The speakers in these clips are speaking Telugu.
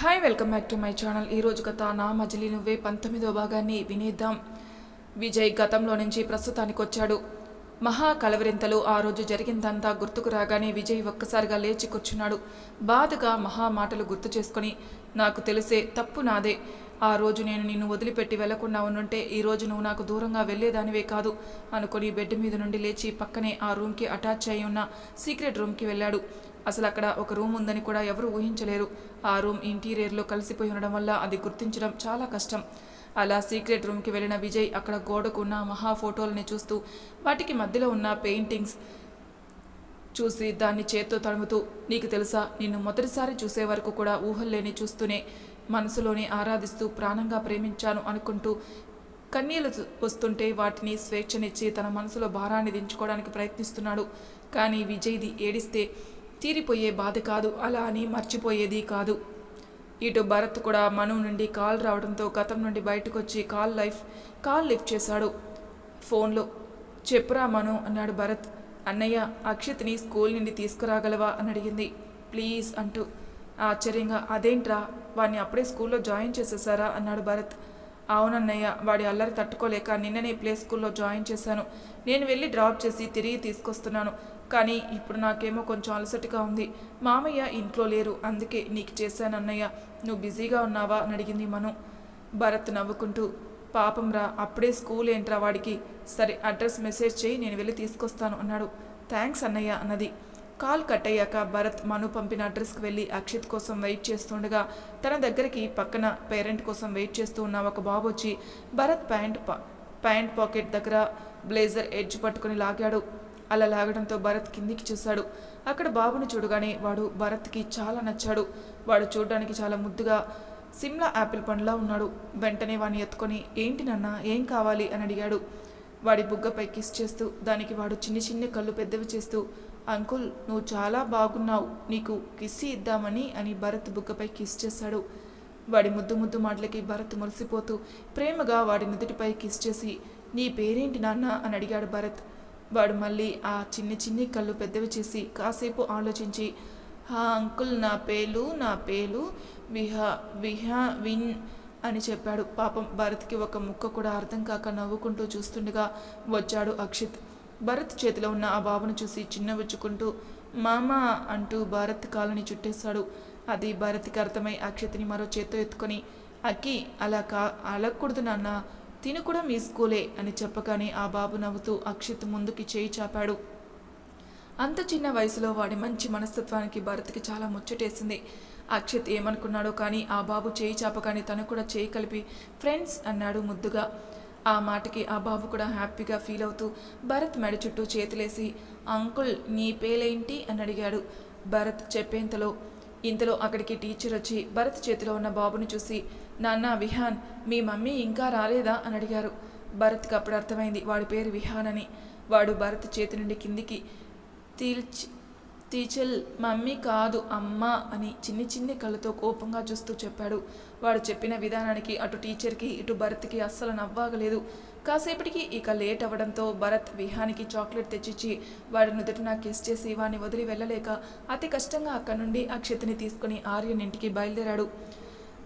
Hi welcome back to my channel ఈరోజు కథ నా మజిలీ నువ్వే పంతొమ్మిదో భాగాన్ని వినేద్దాం. విజయ్ గతంలో నుంచి ప్రస్తుతానికి వచ్చాడు మహా కలవరింతలు ఆ రోజు జరిగిందంతా గుర్తుకు రాగానే విజయ్ ఒక్కసారిగా లేచి కూర్చున్నాడు. బాధగా మహా మాటలు గుర్తు చేసుకొని నాకు తెలిసే తప్పు నాదే. ఆ రోజు నేను నిన్ను వదిలిపెట్టి వెళ్ళకుండా ఉండుంటే ఈ రోజు నువ్వు నాకు దూరంగా వెళ్ళేదానివే కాదు అనుకొని బెడ్ మీద నుండి లేచి పక్కనే ఆ రూమ్కి అటాచ్ అయి ఉన్న సీక్రెట్ రూమ్కి వెళ్ళాడు. అసలు అక్కడ ఒక రూమ్ ఉందని కూడా ఎవరు ఊహించలేరు. ఆ రూమ్ ఇంటీరియర్లో కలిసిపోయి ఉండడం వల్ల అది గుర్తించడం చాలా కష్టం. అలా సీక్రెట్ రూమ్కి వెళ్ళిన విజయ్ అక్కడ గోడకు ఉన్న మహా ఫోటోలని చూస్తూ వాటికి మధ్యలో ఉన్న పెయింటింగ్స్ చూసి దాన్ని చేత్తో తడుముతూ నీకు తెలుసా నిన్ను మొదటిసారి చూసే వరకు కూడా ఊహల్లేని చూస్తూనే మనసులోనే ఆరాధిస్తూ ప్రాణంగా ప్రేమించాను అనుకుంటూ కన్నీళ్ళు వస్తుంటే వాటిని స్వేచ్ఛనిచ్చి తన మనసులో భారాన్ని దించుకోవడానికి ప్రయత్నిస్తున్నాడు. కానీ విజయ్ది ఏడిస్తే తీరిపోయే బాధ కాదు అలా అని మర్చిపోయేది కాదు. ఇటు భరత్ కూడా మను నుండి కాల్ రావడంతో గతం నుండి బయటకు వచ్చి కాల్ లైఫ్ కాల్ లిఫ్ట్ చేశాడు. ఫోన్లో చెప్పురా మను అన్నాడు భరత్. అన్నయ్య అక్షిత్ని స్కూల్ నుండి తీసుకురాగలవా అని అడిగింది. ప్లీజ్ అంటూ. ఆశ్చర్యంగా అదేంట్రా? వాడిని అప్పుడే స్కూల్లో జాయిన్ చేసేసారా అన్నాడు భరత్. అవునన్నయ్య వాడి అల్లరి తట్టుకోలేక నిన్ననే ప్లే స్కూల్లో జాయిన్ చేశాను. నేను వెళ్ళి డ్రాప్ చేసి తిరిగి తీసుకొస్తున్నాను. కానీ ఇప్పుడు నాకేమో కొంచెం అలసటగా ఉంది. మామయ్య ఇంట్లో లేరు. అందుకే నీకు చేశాను అన్నయ్య నువ్వు బిజీగా ఉన్నావా? అని అడిగింది మను. భరత్ నవ్వుకుంటూ పాపం రా అప్పుడే స్కూల్ ఏంట్రా వాడికి? సరే అడ్రస్ మెసేజ్ చేయి నేను వెళ్ళి తీసుకొస్తాను అన్నాడు. థ్యాంక్స్ అన్నయ్య అన్నది. కాల్ కట్ అయ్యాక భరత్ మను పంపిన అడ్రస్కి వెళ్ళి అక్షిత్ కోసం వెయిట్ చేస్తుండగా తన దగ్గరికి పక్కన పేరెంట్ కోసం వెయిట్ చేస్తూ ఉన్న ఒక బాబు వచ్చి భరత్ ప్యాంట్ ప్యాంట్ పాకెట్ దగ్గర బ్లేజర్ ఎడ్జ్ పట్టుకుని లాగాడు. అలా లాగడంతో భరత్ కిందికి చూశాడు. అక్కడ బాబుని చూడగానే వాడు భరత్కి చాలా నచ్చాడు. వాడు చూడడానికి చాలా ముద్దుగా సిమ్లా యాపిల్ పండులా ఉన్నాడు. వెంటనే వాడిని ఎత్తుకొని ఏంటి నాన్న ఏం కావాలి? అని అడిగాడు. వాడి బుగ్గపై కిస్ చేస్తూ దానికి వాడు చిన్ని చిన్ని కళ్ళు పెద్దవి చేస్తూ అంకుల్ నువ్వు చాలా బాగున్నావు. నీకు కిస్సి ఇద్దామని అని భరత్ బుగ్గపై కిస్ చేశాడు. వాడి ముద్దు ముద్దు మాటలకి భరత్ మురిసిపోతూ ప్రేమగా వాడి నుదుటిపై కిస్ చేసి నీ పేరేంటి నాన్న? అని అడిగాడు భరత్. వాడు మళ్ళీ ఆ చిన్ని చిన్ని కళ్ళు పెద్దవి చేసి కాసేపు ఆలోచించి హా అంకుల్ నా పేలు నా పేలు విహా విహా విన్ అని చెప్పాడు. పాపం భరత్కి ఒక ముక్క కూడా అర్థం కాక నవ్వుకుంటూ చూస్తుండగా వచ్చాడు అక్షిత్. భరత్ చేతిలో ఉన్న ఆ బాబును చూసి చిన్నవిచ్చుకుంటూ మామా అంటూ భారత్ కాలని చుట్టేశాడు. అది భరత్కి అర్థమై అక్షతిని మరో చేత్తో ఎత్తుకొని అక్కి అలా కా అలగకూడదు నాన్న తిను కూడా మీ స్కూలే అని చెప్పగానే ఆ బాబు నవ్వుతూ అక్షిత్ ముందుకి చేయి చాపాడు. అంత చిన్న వయసులో వాడి మంచి మనస్తత్వానికి భరత్కి చాలా ముచ్చటేసింది. అక్షిత్ ఏమనుకున్నాడో కానీ ఆ బాబు చేయి చాపగానే తను కూడా చేయి కలిపి ఫ్రెండ్స్ అన్నాడు ముద్దుగా. ఆ మాటకి ఆ బాబు కూడా హ్యాపీగా ఫీల్ అవుతూ భరత్ మెడ చుట్టూ చేతులేసి అంకుల్ నీ పేలేంటి? అని అడిగాడు. భరత్ చెప్పేంతలో ఇంతలో అక్కడికి టీచర్ వచ్చి భరత్ చేతిలో ఉన్న బాబుని చూసి నాన్న విహాన్ మీ మమ్మీ ఇంకా రాలేదా? అని అడిగారు. భరత్కి అప్పుడు అర్థమైంది వాడి పేరు విహాన్ అని. వాడు భరత్ చేతి నుండి కిందికి తీల్చి టీచర్ మమ్మీ కాదు అమ్మ అని చిన్ని చిన్ని కళ్ళతో కోపంగా చూస్తూ చెప్పాడు. వాడు చెప్పిన విధానానికి అటు టీచర్కి ఇటు భరత్కి అస్సలు నవ్వాగలేదు. కాసేపటికి ఇక లేట్ అవ్వడంతో భరత్ విహానికి చాక్లెట్ తెచ్చిచ్చి వాడి నుదుటిన కిస్ చేసి వాడిని వదిలి వెళ్ళలేక అతి కష్టంగా అక్కడి నుండి అక్షతని తీసుకుని ఆర్యన్ ఇంటికి బయలుదేరాడు.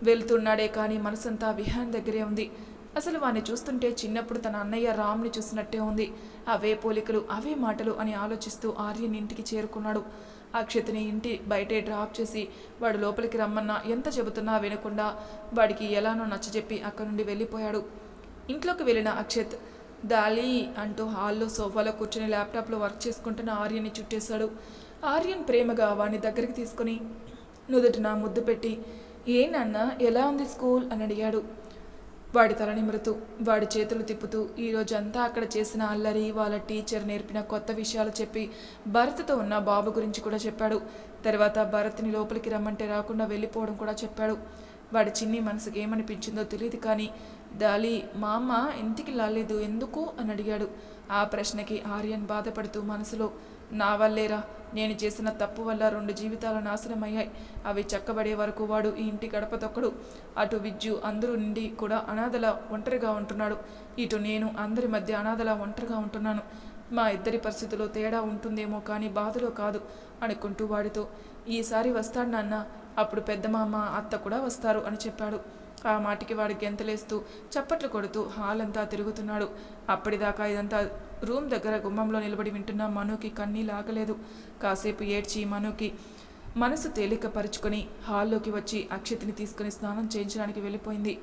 వెళ్తున్నాడే కానీ మనసంతా విహాన్ దగ్గరే ఉంది. అసలు వాణ్ణి చూస్తుంటే చిన్నప్పుడు తన అన్నయ్య రామ్ని చూసినట్టే ఉంది. అవే పోలికలు అవే మాటలు అని ఆలోచిస్తూ ఆర్యన్ ఇంటికి చేరుకున్నాడు. అక్షతని ఇంటి బయటే డ్రాప్ చేసి వాడు లోపలికి రమ్మన్నా ఎంత చెబుతున్నా వినకుండా వాడికి ఎలానో నచ్చజెప్పి అక్కడి నుండి వెళ్ళిపోయాడు. ఇంట్లోకి వెళ్ళిన అక్షత్ దాలి అంటూ హాల్లో సోఫాలో కూర్చొని ల్యాప్టాప్లో వర్క్ చేసుకుంటున్న ఆర్యన్ని చుట్టేశాడు. ఆర్యన్ ప్రేమగా వాడిని దగ్గరికి తీసుకొని నుదుటిన ముద్దు పెట్టి ఏ నాన్న ఎలా ఉంది స్కూల్? అని అడిగాడు. వాడి తల నిమురుతూ వాడి చేతులు తిప్పుతూ ఈ రోజంతా అక్కడ చేసిన అల్లరి వాళ్ళ టీచర్ నేర్పిన కొత్త విషయాలు చెప్పి భరత్తో ఉన్న బాబు గురించి కూడా చెప్పాడు. తర్వాత భరత్ని లోపలికి రమ్మంటే రాకుండా వెళ్ళిపోవడం కూడా చెప్పాడు. వాడి చిన్ని మనసుకి ఏమనిపించిందో తెలియదు కానీ దాలి మా అమ్మ ఇంటికి లాలేదు ఎందుకు? అని అడిగాడు. ఆ ప్రశ్నకి ఆర్యన్ బాధపడుతూ మనసులో నా వల్లేరా నేను చేసిన తప్పు వల్ల రెండు జీవితాలు నాశనమయ్యాయి. అవి చక్కబడే వరకు వాడు ఈ ఇంటి గడప తొక్కడు. అటు విద్యు అందరూ నుండి కూడా అనాథల ఒంటరిగా ఉంటున్నాడు. ఇటు నేను అందరి మధ్య అనాథల ఒంటరిగా ఉంటున్నాను. మా ఇద్దరి పరిస్థితుల్లో తేడా ఉంటుందేమో కానీ బాధలో కాదు అనుకుంటూ వాడితో ఈసారి వస్తాడు నాన్న అప్పుడు పెద్ద మామ అత్త కూడా వస్తారు అని చెప్పాడు. ఆ మాటికి వాడు గెంతలేస్తూ చప్పట్లు కొడుతూ హాల్ అంతా తిరుగుతున్నాడు. అప్పటిదాకా ఇదంతా రూమ్ దగ్గర గుమ్మంలో నిలబడి వింటున్న మనుకి కన్నీళ్ళు ఆగలేదు కాసేపు ఏడ్చి మనుకి మనసు తేలిక పరుచుకొని హాల్లోకి వచ్చి అక్షతిని తీసుకుని స్నానం చేయించడానికి వెళ్ళిపోయింది.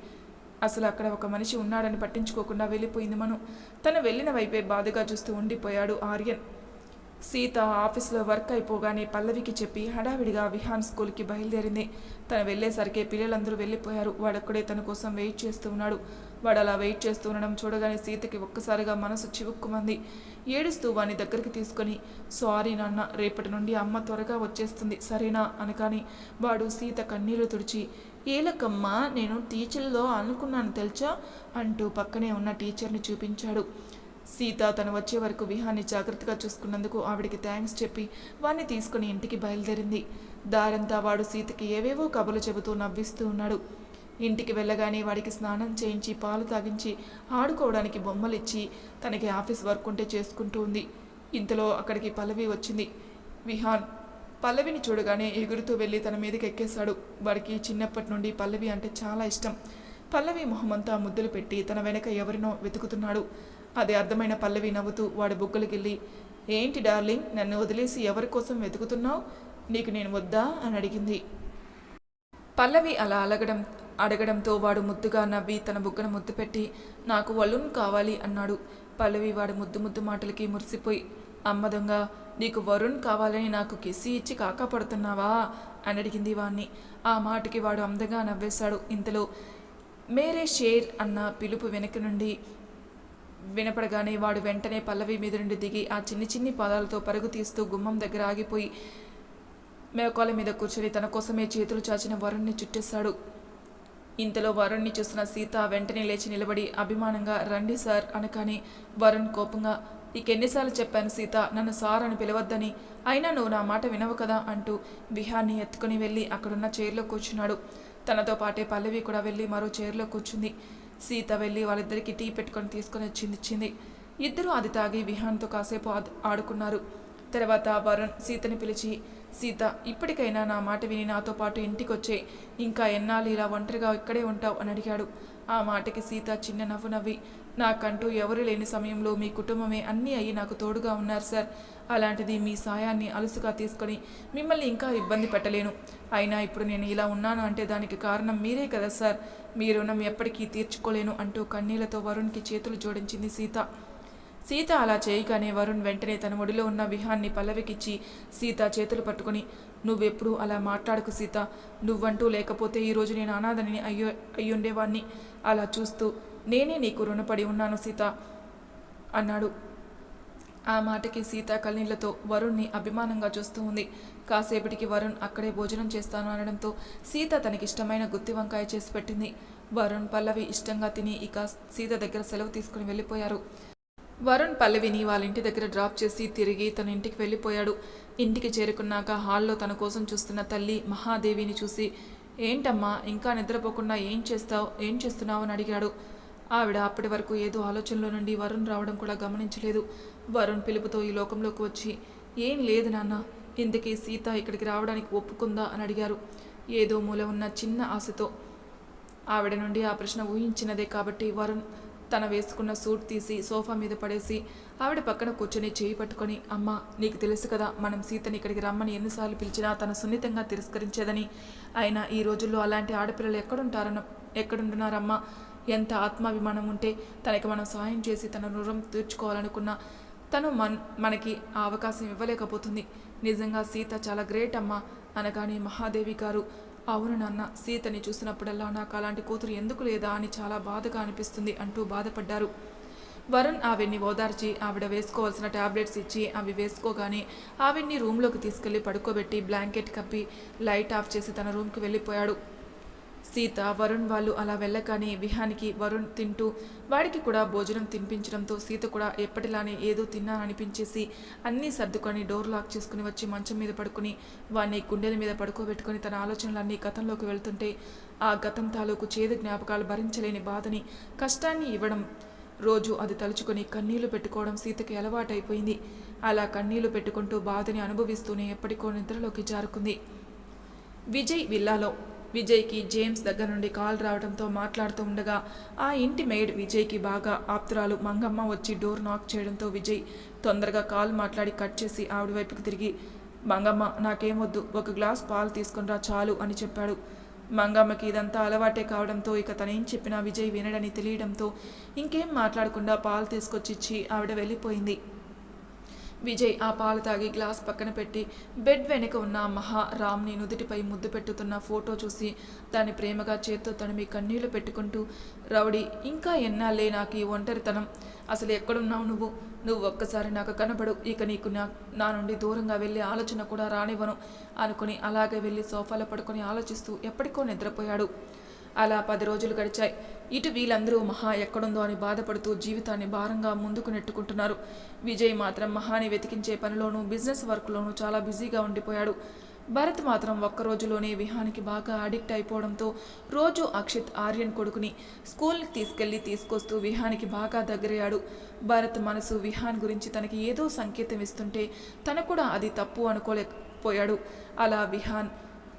అసలు అక్కడ ఒక మనిషి ఉన్నాడని పట్టించుకోకుండా వెళ్ళిపోయింది మను. తను వెళ్ళిన వైపే బాధగా చూస్తూ ఉండిపోయాడు ఆర్యన్. సీత ఆఫీస్లో వర్క్ అయిపోగానే పల్లవికి చెప్పి హడావిడిగా విహాన్ స్కూల్కి బయలుదేరింది. తను వెళ్ళేసరికి పిల్లలందరూ వెళ్ళిపోయారు. వాడొక్కడే తన కోసం వెయిట్ చేస్తూ ఉన్నాడు. వాడు అలా వెయిట్ చేస్తూ ఉండడం చూడగానే సీతకి ఒక్కసారిగా మనసు చివుక్కుమంది. ఏడుస్తూ వాని దగ్గరికి తీసుకొని సారీ నాన్న రేపటి నుండి అమ్మ త్వరగా వచ్చేస్తుంది. సరేనా? అనగాని వాడు సీత కన్నీళ్ళు తుడిచి ఏలకమ్మా నేను టీచర్లో అనుకున్నాను తెలుసా? అంటూ పక్కనే ఉన్న టీచర్ని చూపించాడు. సీత తను వచ్చే వరకు విహాన్ని జాగ్రత్తగా చూసుకున్నందుకు ఆవిడికి థ్యాంక్స్ చెప్పి వాణ్ణి తీసుకుని ఇంటికి బయలుదేరింది. దారంతా వాడు సీతకి ఏవేవో కబలు చెబుతూ నవ్విస్తూ ఉన్నాడు. ఇంటికి వెళ్ళగానే వాడికి స్నానం చేయించి పాలు తాగించి ఆడుకోవడానికి బొమ్మలిచ్చి తనకి ఆఫీస్ వర్క్ ఉంటే చేసుకుంటూ ఉంది. ఇంతలో అక్కడికి పల్లవి వచ్చింది. విహాన్ పల్లవిని చూడగానే ఎగురుతూ వెళ్ళి తన మీదకి ఎక్కేశాడు. వాడికి చిన్నప్పటి నుండి పల్లవి అంటే చాలా ఇష్టం. పల్లవి మొహమంతా ముద్దులు పెట్టి తన వెనక ఎవరినో వెతుకుతున్నాడు. అది అర్థమైన పల్లవి నవ్వుతూ వాడి బుగ్గలకెళ్ళి ఏంటి డార్లింగ్ నన్ను వదిలేసి ఎవరి కోసం వెతుకుతున్నావు? నీకు నేను వద్దా? అని అడిగింది. పల్లవి అలా అలగడం అడగడంతో వాడు ముద్దుగా నవ్వి తన బుగ్గన ముద్దు పెట్టి నాకు వలున్ కావాలి అన్నాడు. పల్లవి వాడి ముద్దు ముద్దు మాటలకి మురిసిపోయి అమ్మ దొంగ నీకు వరుణ్ కావాలని నాకు కిసి ఇచ్చి కాకపడుతున్నావా అని అడిగింది వాణ్ణి. ఆ మాటకి వాడు అందంగా నవ్వేశాడు. ఇంతలో మేరే షేర్ అన్న పిలుపు వెనక నుండి వినపడగానే వాడు వెంటనే పల్లవి మీద నుండి దిగి ఆ చిన్ని చిన్ని పాదాలతో పరుగు తీస్తూ గుమ్మం దగ్గర ఆగిపోయి మేకాల మీద కూర్చొని తన కోసమే చేతులు చాచిన వరుణ్ణి చుట్టేశాడు. ఇంతలో వరుణ్ణి చూసిన సీత వెంటనే లేచి నిలబడి అభిమానంగా రండి సార్ అనగానే వరుణ్ కోపంగా నీకెన్నిసార్లు చెప్పాను సీత నన్ను సార్ అని పిలవద్దని. అయినా నువ్వు నా మాట వినవు కదా అంటూ విహాన్ని ఎత్తుకుని వెళ్ళి అక్కడున్న చైర్లో కూర్చున్నాడు. తనతో పాటే పల్లవి కూడా వెళ్ళి మరో చైర్లో కూర్చుంది. సీత వెళ్ళి వాళ్ళిద్దరికి టీ పెట్టుకొని తీసుకొని వచ్చింది ఇచ్చింది. ఇద్దరూ అది తాగి విహాన్తో కాసేపు ఆడుకున్నారు. తర్వాత వరుణ్ సీతని పిలిచి సీత ఇప్పటికైనా నా మాట విని నాతో పాటు ఇంటికి వచ్చే ఇంకా ఎన్నాళ్ళు ఇలా ఒంటరిగా ఇక్కడే ఉంటావు? అని అడిగాడు. ఆ మాటకి సీత చిన్న నవ్వు నవ్వి నాకంటూ ఎవరు లేని సమయంలో మీ కుటుంబమే అన్నీ అయ్యి నాకు తోడుగా ఉన్నారు సార్. అలాంటిది మీ సాయాన్ని అలుసుగా తీసుకొని మిమ్మల్ని ఇంకా ఇబ్బంది పెట్టలేను. అయినా ఇప్పుడు నేను ఇలా ఉన్నాను అంటే దానికి కారణం మీరే కదా సార్. మీ రుణం ఎప్పటికీ తీర్చుకోలేను అంటూ కన్నీళ్ళతో వరుణ్కి చేతులు జోడించింది సీత. సీత అలా చేయగానే వరుణ్ వెంటనే తన ఒడిలో ఉన్న విహాన్ని పల్లవికిచ్చి సీత చేతులు పట్టుకుని నువ్వెప్పుడు అలా మాట్లాడకు సీత. నువ్వంటూ లేకపోతే ఈరోజు నేను అనాథని అయ్యో అయ్యుండేవాణ్ణి. అలా చూస్తూ నేనే నీకు రుణపడి ఉన్నాను సీత అన్నాడు. ఆ మాటకి సీత కన్నీళ్ళతో వరుణ్ణి అభిమానంగా చూస్తూ ఉంది. కాసేపటికి వరుణ్ అక్కడే భోజనం చేస్తాను అనడంతో సీత తనకిష్టమైన గుత్తి వంకాయ చేసి పెట్టింది. వరుణ్ పల్లవి ఇష్టంగా తిని ఇక సీత దగ్గర సెలవు తీసుకుని వెళ్ళిపోయారు. వరుణ్ పల్లవిని వాళ్ళ ఇంటి దగ్గర డ్రాప్ చేసి తిరిగి తన ఇంటికి వెళ్ళిపోయాడు. ఇంటికి చేరుకున్నాక హాల్లో తన కోసం చూస్తున్న తల్లి మహాదేవిని చూసి ఏంటమ్మా ఇంకా నిద్రపోకుండా ఏం చేస్తావు? ఏం చేస్తున్నావు? అని అడిగాడు. ఆవిడ అప్పటి వరకు ఏదో ఆలోచనలో నుండి వరుణ్ రావడం కూడా గమనించలేదు. వరుణ్ పిలుపుతో ఈ లోకంలోకి వచ్చి ఏం లేదు నాన్న ఇంతకీ సీత ఇక్కడికి రావడానికి ఒప్పుకుందా? అని అడిగారు. ఏదో మూల ఉన్న చిన్న ఆశతో. ఆవిడ నుండి ఆ ప్రశ్న ఊహించినదే కాబట్టి వరుణ్ తన వేసుకున్న సూట్ తీసి సోఫా మీద పడేసి ఆవిడ పక్కన కూర్చొని చేయి పట్టుకొని అమ్మ నీకు తెలుసు కదా మనం సీతని ఇక్కడికి రమ్మని ఎన్నిసార్లు పిలిచినా తను సున్నితంగా తిరస్కరించేదని. అయినా ఈ రోజుల్లో అలాంటి ఆడపిల్లలు ఎక్కడుంటారన్న ఎక్కడుంటున్నారమ్మా? ఎంత ఆత్మాభిమానం ఉంటే తనకి మనం సాయం చేసి తన రుణం తీర్చుకోవాలనుకున్నా తను మన్ మనకి ఆ అవకాశం ఇవ్వలేకపోతుంది. నిజంగా సీత చాలా గ్రేట్ అమ్మా అనగానే మహాదేవి గారు అవును నాన్న సీతని చూసినప్పుడల్లా నాకు అలాంటి కూతురు ఎందుకు లేదా అని చాలా బాధగా అనిపిస్తుంది అంటూ బాధపడ్డారు. వరుణ్ ఆవిడ్ని ఓదార్చి ఆవిడ వేసుకోవాల్సిన టాబ్లెట్స్ ఇచ్చి అవి వేసుకోగానే ఆవిడ్ని రూమ్లోకి తీసుకెళ్ళి పడుకోబెట్టి బ్లాంకెట్ కప్పి లైట్ ఆఫ్ చేసి తన రూమ్కి వెళ్ళిపోయాడు. సీత వరుణ్ వాళ్ళు అలా వెళ్ళగానే విహానికి వరుణ్ తింటూ వాడికి కూడా భోజనం తినిపించడంతో సీత కూడా ఎప్పటిలానే ఏదో తిన్నాననిపించేసి అన్నీ సర్దుకొని డోర్ లాక్ చేసుకుని వచ్చి మంచం మీద పడుకుని వాడిని గుండెల మీద పడుకోబెట్టుకుని తన ఆలోచనలన్నీ గతంలోకి వెళ్తుంటే ఆ గతం తాలూకు చేదు జ్ఞాపకాలు భరించలేని బాధని కష్టాన్ని ఇవ్వడం రోజు అది తలుచుకొని కన్నీళ్ళు పెట్టుకోవడం సీతకి అలవాటైపోయింది. అలా కన్నీళ్ళు పెట్టుకుంటూ బాధని అనుభవిస్తూనే ఎప్పటికో నిద్రలోకి జారుకుంది. విజయ్ విల్లాలో విజయ్కి జేమ్స్ దగ్గర నుండి కాల్ రావడంతో మాట్లాడుతూ ఉండగా ఆ ఇంటి మెయిడ్ విజయ్కి బాగా ఆప్తురాలు మంగమ్మ వచ్చి డోర్ నాక్ చేయడంతో విజయ్ తొందరగా కాల్ మాట్లాడి కట్ చేసి ఆవిడ వైపుకి తిరిగి మంగమ్మ నాకేమొద్దు ఒక గ్లాస్ పాలు తీసుకునిరా చాలు అని చెప్పాడు. మంగమ్మకి ఇదంతా అలవాటే కావడంతో ఇక తనేం చెప్పినా విజయ్ వినడని తెలియడంతో ఇంకేం మాట్లాడకుండా పాలు తీసుకొచ్చిచ్చి ఆవిడ వెళ్ళిపోయింది. విజయ్ ఆ పాలు తాగి గ్లాస్ పక్కన పెట్టి బెడ్ వెనుక ఉన్న మహా రామ్ని నుదుటిపై ముద్దు పెట్టుతున్న ఫోటో చూసి దాన్ని ప్రేమగా చేత్తో తనమి కన్నీళ్ళు పెట్టుకుంటూ రౌడీ ఇంకా ఎన్నాళ్ళే నాకు ఈ ఒంటరితనం. అసలు ఎక్కడున్నావు నువ్వు? నువ్వు ఒక్కసారి నాకు కనబడు ఇక నీకు నా నా నుండి దూరంగా వెళ్ళే ఆలోచన కూడా రానివ్వను. అనుకుని అలాగే వెళ్ళి సోఫాలో పడుకొని ఆలోచిస్తూ ఎప్పటికో నిద్రపోయాడు. అలా పది రోజులు గడిచాయి. ఇటు వీళ్ళందరూ మహా ఎక్కడుందో అని బాధపడుతూ జీవితాన్ని భారంగా ముందుకు నెట్టుకుంటున్నారు. విజయ్ మాత్రం మహాని వెతికించే పనిలోనూ బిజినెస్ వర్క్లోనూ చాలా బిజీగా ఉండిపోయాడు. భరత్ మాత్రం ఒక్క రోజులోనే విహానికి బాగా అడిక్ట్ అయిపోవడంతో రోజు అక్షిత్ ఆర్యన్ కొడుకుని స్కూల్కి తీసుకెళ్ళి తీసుకొస్తూ విహానికి బాగా దగ్గరయ్యాడు. భరత్ మనసు విహాన్ గురించి తనకి ఏదో సంకేతం ఇస్తుంటే తను కూడా అది తప్పు అనుకోలేకపోయాడు. అలా విహాన్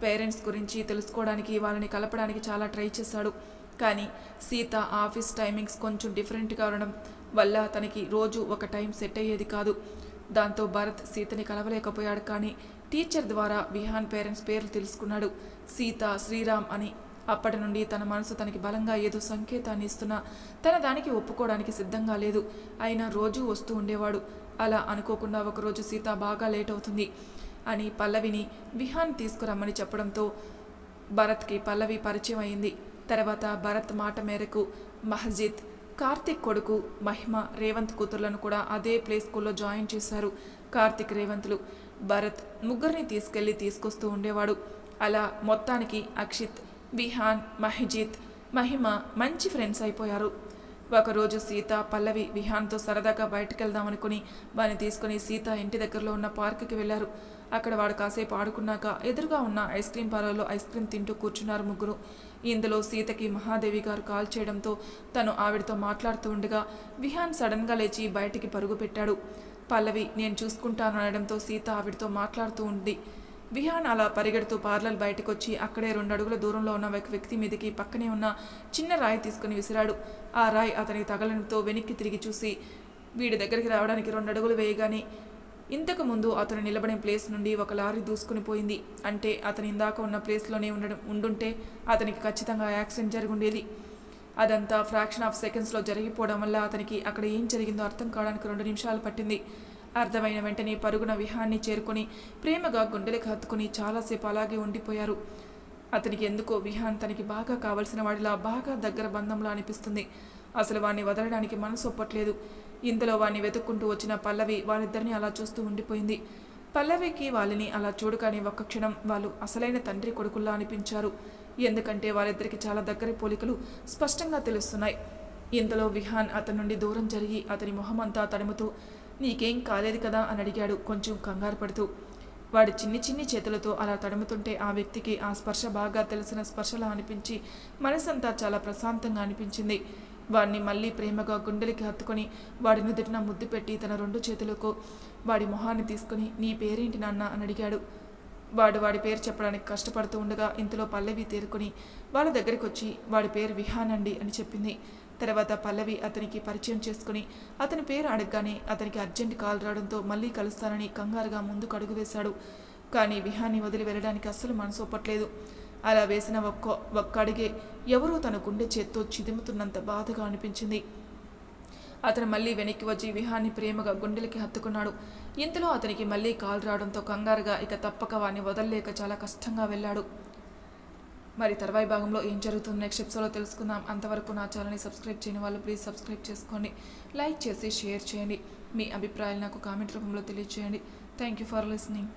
పేరెంట్స్ గురించి తెలుసుకోవడానికి వాళ్ళని కలపడానికి చాలా ట్రై చేశాడు. కానీ సీత ఆఫీస్ టైమింగ్స్ కొంచెం డిఫరెంట్గా ఉండడం వల్ల తనకి రోజు ఒక టైం సెట్ అయ్యేది కాదు. దాంతో భరత్ సీతని కలవలేకపోయాడు కానీ టీచర్ ద్వారా విహాన్ పేరెంట్స్ పేర్లు తెలుసుకున్నాడు. సీత శ్రీరామ్ అని అప్పటి నుండి తన మనసు తనకి బలంగా ఏదో సంకేతాన్ని ఇస్తున్నా తన దానికి ఒప్పుకోవడానికి సిద్ధంగా లేదు. అయినా రోజూ వస్తూ ఉండేవాడు. అలా అనుకోకుండా ఒకరోజు సీత బాగా లేట్ అవుతుంది. అని పల్లవిని విహాన్ తీసుకురమ్మని చెప్పడంతో భరత్కి పల్లవి పరిచయం అయింది తర్వాత భరత్ మాట మేరకు మహజిద్ కార్తిక్ కొడుకు మహిమ రేవంత్ కూతుర్లను కూడా అదే ప్లే స్కూల్లో జాయిన్ చేశారు. కార్తిక్ రేవంత్లు భరత్ ముగ్గురిని తీసుకెళ్ళి తీసుకొస్తూ ఉండేవాడు. అలా మొత్తానికి అక్షిత్ విహాన్ మహిజిత్ మహిమ మంచి ఫ్రెండ్స్ అయిపోయారు. ఒకరోజు సీత పల్లవి విహాన్తో సరదాగా బయటకు వెళ్దామనుకుని వారిని తీసుకుని సీత ఇంటి దగ్గరలో ఉన్న పార్కుకి వెళ్ళారు అక్కడ వాడు కాసేపు ఆడుకున్నాక ఎదురుగా ఉన్న ఐస్ క్రీమ్ పార్లర్లో ఐస్ క్రీమ్ తింటూ కూర్చున్నారు ముగ్గురు. ఇందులో సీతకి మహాదేవి గారు కాల్ చేయడంతో తను ఆవిడతో మాట్లాడుతూ ఉండగా విహాన్ సడన్గా లేచి బయటికి పరుగు పెట్టాడు. పల్లవి నేను చూసుకుంటాను అనడంతో సీత ఆవిడతో మాట్లాడుతూ ఉంది. విహాన్ అలా పరిగెడుతూ పార్లర్ బయటకు వచ్చి అక్కడే రెండు అడుగుల దూరంలో ఉన్న ఒక వ్యక్తి మీదకి పక్కనే ఉన్న చిన్న రాయి తీసుకుని విసిరాడు. ఆ రాయి అతనికి తగలడంతో వెనక్కి తిరిగి చూసి వీడి దగ్గరికి రావడానికి రెండు అడుగులు వేయగానే ఇంతకు ముందు అతను నిలబడిన ప్లేస్ నుండి ఒక లారీ దూసుకుని పోయింది. అంటే అతను ఇందాక ఉన్న ప్లేస్లోనే ఉండడం ఉండుంటే అతనికి ఖచ్చితంగా యాక్సిడెంట్ జరుగుండేది. అదంతా ఫ్రాక్షన్ ఆఫ్ సెకండ్స్లో జరిగిపోవడం వల్ల అతనికి అక్కడ ఏం జరిగిందో అర్థం కావడానికి రెండు నిమిషాలు పట్టింది. అర్థమైన వెంటనే పరుగున విహాన్ని చేరుకొని ప్రేమగా గుండెలకు హత్తుకుని చాలాసేపు అలాగే ఉండిపోయారు. అతనికి ఎందుకో విహాన్ తనకి బాగా కావలసిన వాడిలా బాగా దగ్గర బంధంలో అనిపిస్తుంది. అసలు వాణ్ణి వదలడానికి మనసు ఒప్పట్లేదు. ఇంతలో వాణ్ణి వెతుక్కుంటూ వచ్చిన పల్లవి వాళ్ళిద్దరిని అలా చూస్తూ ఉండిపోయింది. పల్లవికి వాళ్ళని అలా చూడగానే ఒక్క క్షణం వాళ్ళు అసలైన తండ్రి కొడుకుల్లా అనిపించారు. ఎందుకంటే వాళ్ళిద్దరికి చాలా దగ్గర పోలికలు స్పష్టంగా తెలుస్తున్నాయి. ఇంతలో విహాన్ అతని నుండి దూరం జరిగి అతని మొహమంతా తడుముతూ నీకేం కాలేదు కదా? అని అడిగాడు కొంచెం కంగారు పడుతూ. వాడి చిన్ని చిన్ని చేతులతో అలా తడుముతుంటే ఆ వ్యక్తికి ఆ స్పర్శ బాగా తెలిసిన స్పర్శలా అనిపించి మనసంతా చాలా ప్రశాంతంగా అనిపించింది. వాడిని మళ్ళీ ప్రేమగా గుండెలకి హత్తుకొని వాడి నుదుటిన ముద్దు పెట్టి తన రెండు చేతులకు వాడి మొహాన్ని తీసుకుని నీ పేరేంటి నాన్న? అని అడిగాడు. వాడు వాడి పేరు చెప్పడానికి కష్టపడుతూ ఉండగా ఇంతలో పల్లవి తేరుకొని వాళ్ళ దగ్గరికి వచ్చి వాడి పేరు విహానండి అని చెప్పింది. తర్వాత పల్లవి అతనికి పరిచయం చేసుకుని అతని పేరు అడగగానే అతనికి అర్జెంట్ కాల్ రావడంతో మళ్ళీ కలుస్తానని కంగారుగా ముందుకు అడుగు వేశాడు. కానీ విహాన్ని వదిలి వెళ్ళడానికి అస్సలు మనసు ఒప్పట్లేదు. అలా వేసిన ఒక్క ఒక్క అడిగే ఎవరో తన గుండె చేత్తో చిదుముతున్నంత బాధగా అనిపించింది. అతను మళ్ళీ వెనక్కి వచ్చి విహాన్ని ప్రేమగా గుండెలకి హత్తుకున్నాడు. ఇంతలో అతనికి మళ్ళీ కాల్ రావడంతో కంగారుగా ఇక తప్పక వాడిని వదలలేక చాలా కష్టంగా వెళ్ళాడు. మరి తర్వాయి భాగంలో ఏం జరుగుతుందో నెక్స్ట్ ఎపిసోడ్లో తెలుసుకుందాం. అంతవరకు నా ఛానల్ని సబ్స్క్రైబ్ చేయని వాళ్ళు ప్లీజ్ సబ్స్క్రైబ్ చేసుకోండి. లైక్ చేసి షేర్ చేయండి. మీ అభిప్రాయాలు నాకు కామెంట్ రూపంలో తెలియజేయండి థ్యాంక్ యూ ఫర్ లిసనింగ్.